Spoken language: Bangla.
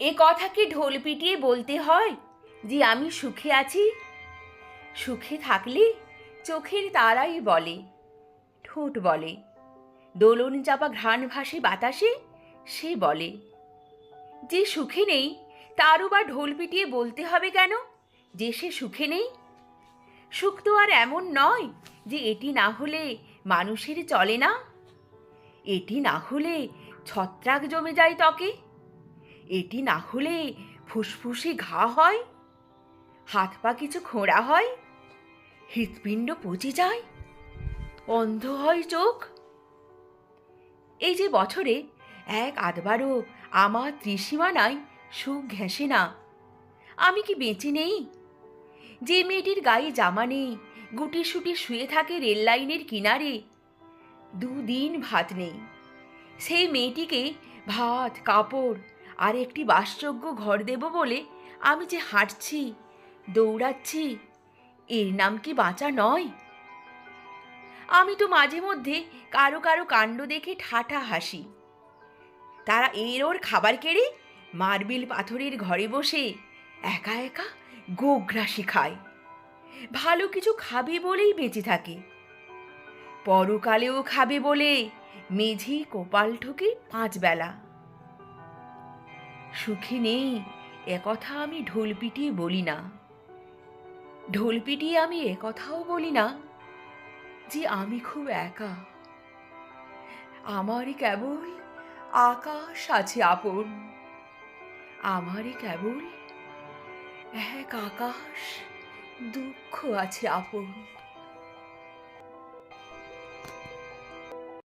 এ কথা কি ঢোল পিটিয়ে বলতে হয় যে আমি সুখে আছি? সুখে থাকলে চোখের তারাই বলে, ঠোঁট বলে। দোলন চাপা ঘ্রাণ ভাসে বাতাসে, সে বলে, যে সুখে নেই, তারও বা ঢোল পিটিয়ে বলতে হবে কেন? যে সে সুখে নেই? সুখ তো আর এমন নয় যে এটি না হলে মানুষের চলে না। এটি না হলে ছত্রাক জমে যায় ত্বকে। এটি না হলে ফুসফুসে ঘা হয়, হাত পা কিছু খোঁড়া হয়, হৃৎপিণ্ড পচে যায়, অন্ধ হয় চোখ। এই যে বছরে এক আধবারও আমার ত্রিসীমানায় সুখ ঘেঁষে না। আমি কি বেঁচে নেই? যে মেয়েটির গায়ে জামা নেই, গুটি সুটি শুয়ে থাকে রেল লাইনের কিনারে, দুদিন ভাত নেই। সেই মেয়েটিকে ভাত, কাপড় আর একটি বাসযোগ্য ঘর দেব বলে আমি যে হাঁটছি, দৌড়াচ্ছি, এর নাম কি বাঁচা নয়? আমি তো মাঝে মধ্যে কারও কারও কাণ্ড দেখে ঠাঠা হাসি। তারা এর ওর খাবার কেড়ে মার্বেল পাথরের ঘরে বসে একা একা গোগ্রাসি খায় ভালো কিছু খাবে বলেই বেঁচে থাকে। পরকালেও খাবে বলে মেঝি কোপাল ঠোকে পাঁচ বেলা সুখী নেই একথা আমি ঢোল পিটিয়ে বলি না। ঢোল পিটিয়ে আমি একথাও বলি না যে আমি খুব একা। আমারই কেবল আকাশ আছে আপন। আমারই কেবল এক আকাশ দুঃখ আছে আপন।